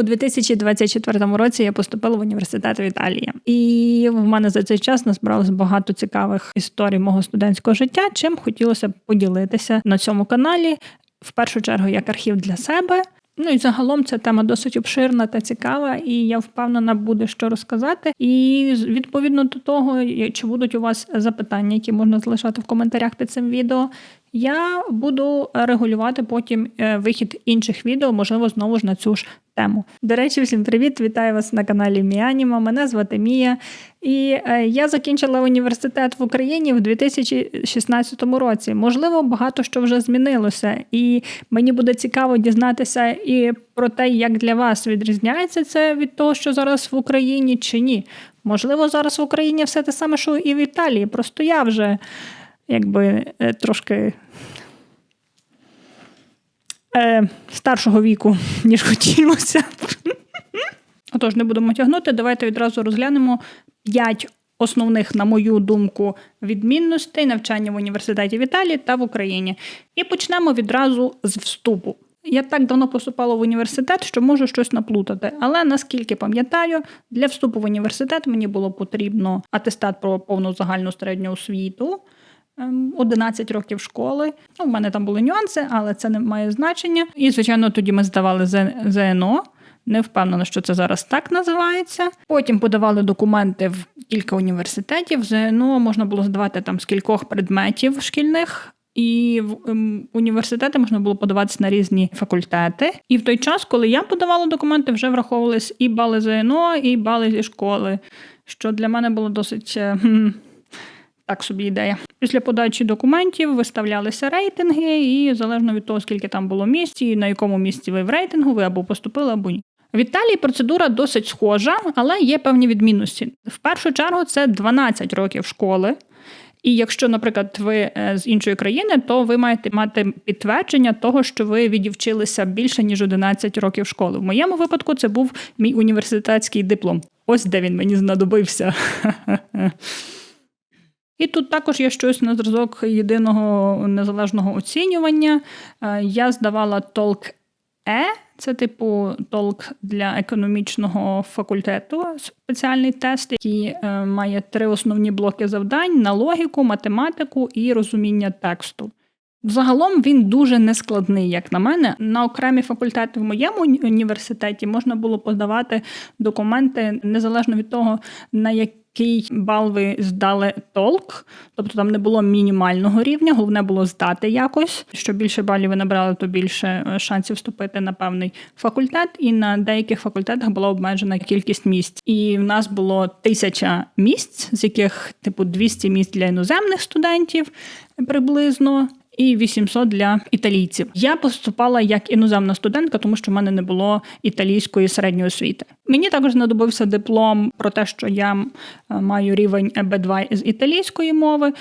У 2024 році я поступила в університет в Італії, і в мене за цей час назбиралось багато цікавих історій мого студентського життя. Чим хотілося б поділитися на цьому каналі. В першу чергу як архів для себе. Ну і загалом ця тема досить обширна та цікава, і я впевнена, буде що розказати. І відповідно до того, чи будуть у вас запитання, які можна залишати в коментарях під цим відео. Я буду регулювати потім е, вихід інших відео, можливо, знову ж на цю ж тему. До речі, всім привіт! Вітаю вас на каналі Міаніма. Мене звати Мія. І е, я закінчила університет в Україні в 2016 році. Можливо, багато що вже змінилося, і мені буде цікаво дізнатися і про те, як для вас відрізняється це від того, що зараз в Україні чи ні. Можливо, зараз в Україні все те саме, що і в Італії. Просто я вже якби е, трошки е, старшого віку, ніж хотілося. Отож, не будемо тягнути. Давайте відразу розглянемо п'ять основних, на мою думку, відмінностей навчання в університеті в Італії та в Україні. І почнемо відразу з вступу. Я так давно поступала в університет, що можу щось наплутати. Але наскільки пам'ятаю, для вступу в університет мені було потрібно атестат про повну загальну середню освіту. 11 ем, років школи. Ну, У мене там були нюанси, але це не має значення. І, звичайно, тоді ми здавали ЗНО. Не впевнена, що це зараз так називається. Потім подавали документи в кілька університетів. ЗНО можна було здавати там з кількох предметів шкільних. І в ем, університети можна було подаватися на різні факультети. І в той час, коли я подавала документи, вже враховувались і бали ЗНО, і бали зі школи, що для мене було досить е, так собі ідея. Після подачі документів виставлялися рейтинги, і залежно від того, скільки там було місць, і на якому місці ви в рейтингу, ви або поступили, або ні. В Італії процедура досить схожа, але є певні відмінності. В першу чергу це 12 років школи. І якщо, наприклад, ви е, з іншої країни, то ви маєте мати підтвердження того, що ви відівчилися більше ніж 11 років школи. В моєму випадку це був мій університетський диплом. Ось де він мені знадобився. І тут також є щось на зразок єдиного незалежного оцінювання. Е, я здавала толк Е, це типу толк для економічного факультету, спеціальний тест, який е, має три основні блоки завдань: на логіку, математику і розуміння тексту. Загалом він дуже нескладний, як на мене. На окремі факультети в моєму університеті можна було подавати документи незалежно від того, на який бал ви здали толк, тобто там не було мінімального рівня, головне було здати якось. Що більше балів ви набрали, то більше е, шансів вступити на певний факультет. І на деяких факультетах була обмежена кількість місць. І в нас було тисяча місць, з яких типу 200 місць для іноземних студентів приблизно і 800 для італійців. Я поступала як іноземна студентка, тому що в мене не було італійської середньої освіти. Мені також знадобився диплом про те, що я маю рівень ЕБ2 з італійської мови.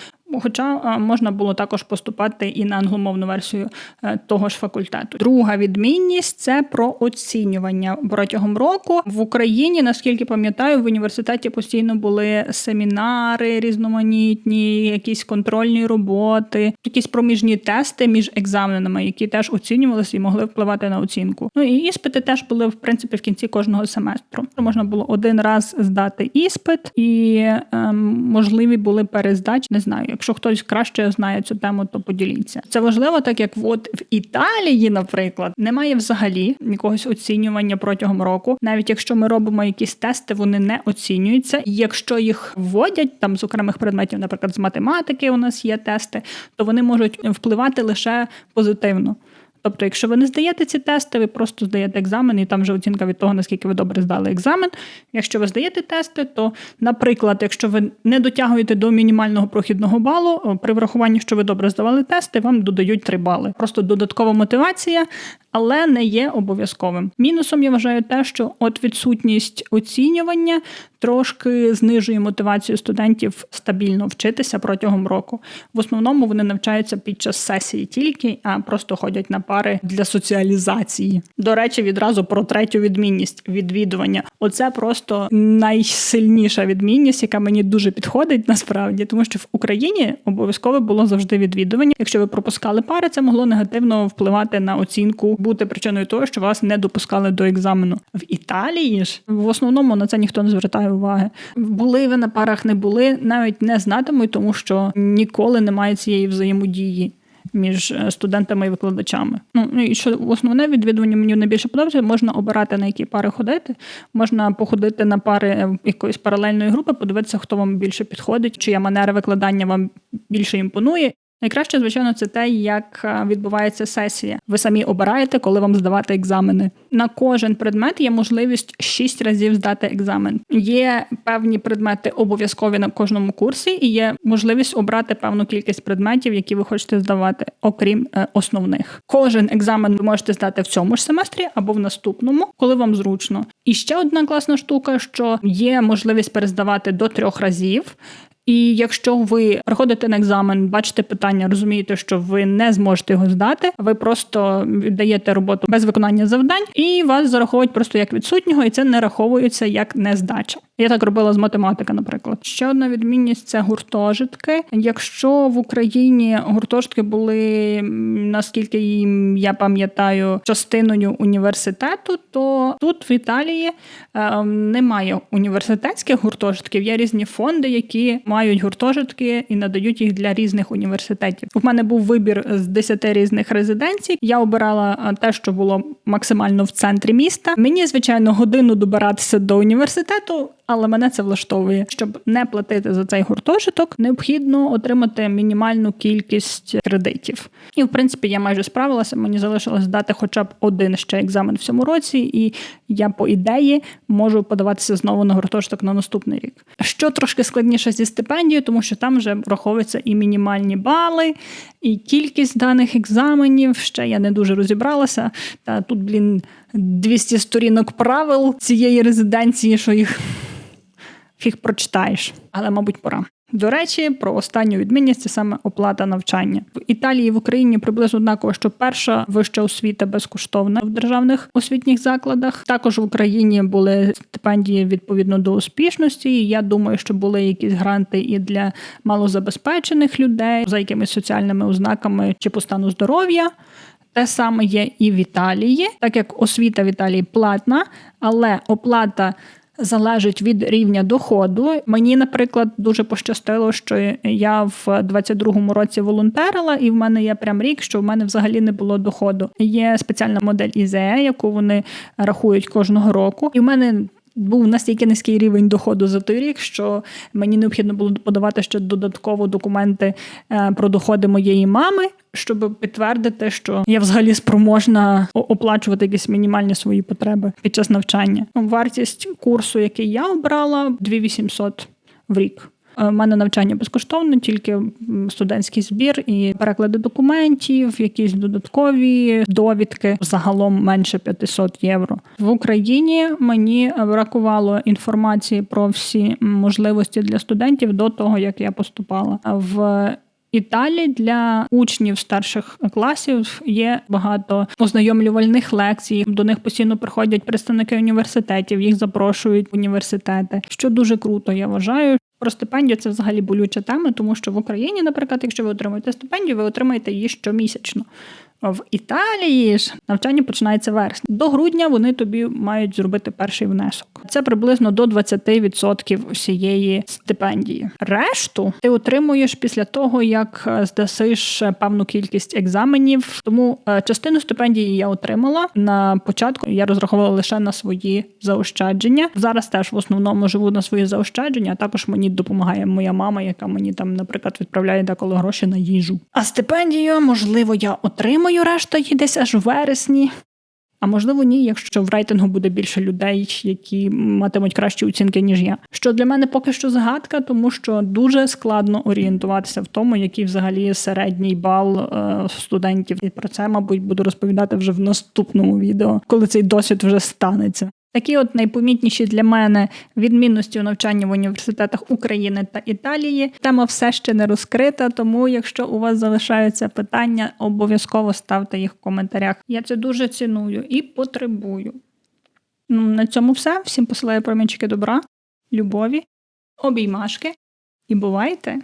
Хоча можна було також поступати і на англомовну версію е, того ж факультету. Друга відмінність це про оцінювання протягом року в Україні. Наскільки пам'ятаю, в університеті постійно були семінари різноманітні, якісь контрольні роботи, якісь проміжні тести між екзаменами, які теж оцінювалися і могли впливати на оцінку. Ну і іспити теж були в принципі в кінці кожного семестру. Можна було один раз здати іспит, і ем, можливі були перездачі. Не знаю. Якщо хтось краще знає цю тему, то поділіться. Це важливо, так як от в Італії, наприклад, немає взагалі якогось оцінювання протягом року. Навіть якщо ми робимо якісь тести, вони не оцінюються. Якщо їх вводять там з окремих предметів, наприклад, з математики, у нас є тести, то вони можуть впливати лише позитивно. Тобто, якщо ви не здаєте ці тести, ви просто здаєте екзамен, і там вже оцінка від того, наскільки ви добре здали екзамен. Якщо ви здаєте тести, то, наприклад, якщо ви не дотягуєте до мінімального прохідного балу, при врахуванні, що ви добре здавали тести, вам додають 3 бали. Просто додаткова мотивація, але не є обов'язковим. Мінусом я вважаю те, що от відсутність оцінювання трошки знижує мотивацію студентів стабільно вчитися протягом року. В основному вони навчаються під час сесії тільки, а просто ходять на пари для соціалізації. До речі, відразу про третю відмінність відвідування. Оце просто найсильніша відмінність, яка мені дуже підходить насправді, тому що в Україні обов'язково було завжди відвідування. Якщо ви пропускали пари, це могло негативно впливати на оцінку бути причиною того, що вас не допускали до екзамену. В Італії ж в основному на це ніхто не звертає уваги. Були ви на парах, не були, навіть не знатимуть, тому що ніколи немає цієї взаємодії. Між е, студентами і викладачами. Ну і що основне відвідування мені найбільше подобається, можна обирати на які пари ходити. Можна походити на пари е, якоїсь паралельної групи, подивитися, хто вам більше підходить, чия манера викладання вам більше імпонує. Найкраще, звичайно, це те, як е, відбувається сесія. Ви самі обираєте, коли вам здавати екзамени. На кожен предмет є можливість 6 разів здати екзамен. Є певні предмети обов'язкові на кожному курсі, і є можливість обрати певну кількість предметів, які ви хочете здавати, окрім е, основних. Кожен екзамен ви можете здати в цьому ж семестрі або в наступному, коли вам зручно. І ще одна класна штука, що є можливість перездавати до трьох разів. І якщо ви приходите на екзамен, бачите питання, розумієте, що ви не зможете його здати, ви просто віддаєте роботу без виконання завдань, і вас зараховують просто як відсутнього, і це не раховується як нездача. Я так робила з математики, наприклад. Ще одна відмінність це гуртожитки. Якщо в Україні гуртожитки були, наскільки їм я пам'ятаю, частиною університету, то тут в Італії е, немає університетських гуртожитків. Є різні фонди, які мають гуртожитки і надають їх для різних університетів. У мене був вибір з 10 різних резиденцій. Я обирала те, що було максимально в центрі міста. Мені звичайно годину добиратися до університету але мене це влаштовує. Щоб не платити за цей гуртожиток, необхідно отримати мінімальну кількість кредитів. І в принципі я майже справилася. Мені залишилось здати хоча б один ще екзамен в цьому році, і я, по ідеї, можу подаватися знову на гуртожиток на наступний рік. Що трошки складніше зі стипендією, тому що там вже враховуються і мінімальні бали, і кількість даних екзаменів. Ще я не дуже розібралася. Та тут, блін, 200 сторінок правил цієї резиденції, що їх фіг прочитаєш, але, мабуть, пора. До речі, про останню відмінність це саме оплата навчання в Італії в Україні приблизно однаково, що перша вища освіта безкоштовна в державних освітніх закладах. Також в Україні були стипендії відповідно до успішності. Я думаю, що були якісь гранти і для малозабезпечених людей за якимись соціальними ознаками чи по стану здоров'я. Те саме є і в Італії, так як освіта в Італії платна, але оплата залежить від рівня доходу. Мені, наприклад, дуже пощастило, що я в 22-му році волонтерила, і в мене є прям рік, що в мене взагалі не було доходу. Є спеціальна модель ІЗЕ, яку вони рахують кожного року, і в мене. Був настільки низький рівень доходу за той рік, що мені необхідно було подавати ще додатково документи е, про доходи моєї мами, щоб підтвердити, що я взагалі спроможна оплачувати якісь мінімальні свої потреби під час навчання. Вартість курсу, який я обрала, 2800 в рік. У е, мене навчання безкоштовне, тільки студентський збір і переклади документів, якісь додаткові довідки. Загалом менше 500 євро. В Україні мені бракувало інформації про всі можливості для студентів до того, як я поступала в Італії для учнів старших класів є багато ознайомлювальних лекцій. До них постійно приходять представники університетів, їх запрошують в університети, що дуже круто. Я вважаю. Про стипендію це взагалі болюча тема, тому що в Україні, наприклад, якщо ви отримуєте стипендію, ви отримаєте її щомісячно. В Італії ж навчання починається вересня. До грудня вони тобі мають зробити перший внесок. Це приблизно до 20% всієї стипендії. Решту ти отримуєш після того, як е, здасиш певну кількість екзаменів. Тому е, частину стипендії я отримала на початку. Я розраховувала лише на свої заощадження. Зараз теж в основному живу на свої заощадження. а Також мені допомагає моя мама, яка мені там, наприклад, відправляє деколи гроші на їжу. А стипендію можливо я отримаю думаю, решта її десь аж в вересні. А можливо, ні, якщо в рейтингу буде більше людей, які матимуть кращі оцінки, ніж я. Що для мене поки що загадка, тому що дуже складно орієнтуватися в тому, який взагалі середній бал е, студентів. І про це, мабуть, буду розповідати вже в наступному відео, коли цей досвід вже станеться. Такі от найпомітніші для мене відмінності у навчанні в університетах України та Італії. Тема все ще не розкрита, тому якщо у вас залишаються питання, обов'язково ставте їх в коментарях. Я це дуже ціную і потребую. Ну, На цьому все. Всім посилаю промінчики добра, любові, обіймашки і бувайте!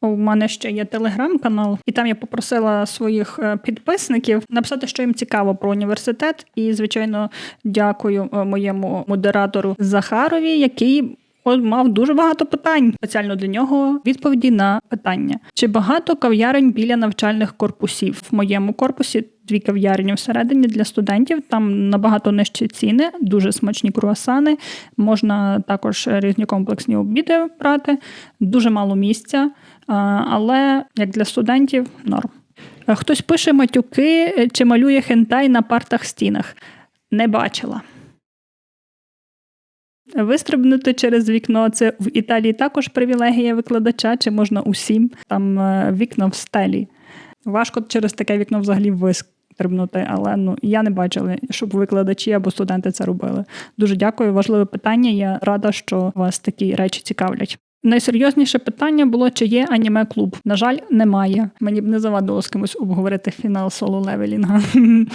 У мене ще є телеграм-канал, і там я попросила своїх е, підписників написати, що їм цікаво про університет. І, звичайно, дякую е, моєму модератору Захарові, який. Мав дуже багато питань спеціально для нього відповіді на питання. Чи багато кав'ярень біля навчальних корпусів? В моєму корпусі дві кав'ярні всередині для студентів. Там набагато нижчі ціни, дуже смачні круасани. Можна також різні комплексні обіди брати, дуже мало місця, але як для студентів норм. Хтось пише матюки чи малює хентай на партах стінах. Не бачила. Вистрибнути через вікно це в Італії також привілегія викладача, чи можна усім там е, вікна в стелі. Важко через таке вікно взагалі вистрибнути, але ну я не бачила, щоб викладачі або студенти це робили. Дуже дякую, важливе питання. Я рада, що вас такі речі цікавлять. Найсерйозніше питання було, чи є аніме клуб. На жаль, немає. Мені б не завадило з кимось обговорити фінал соло левелінга.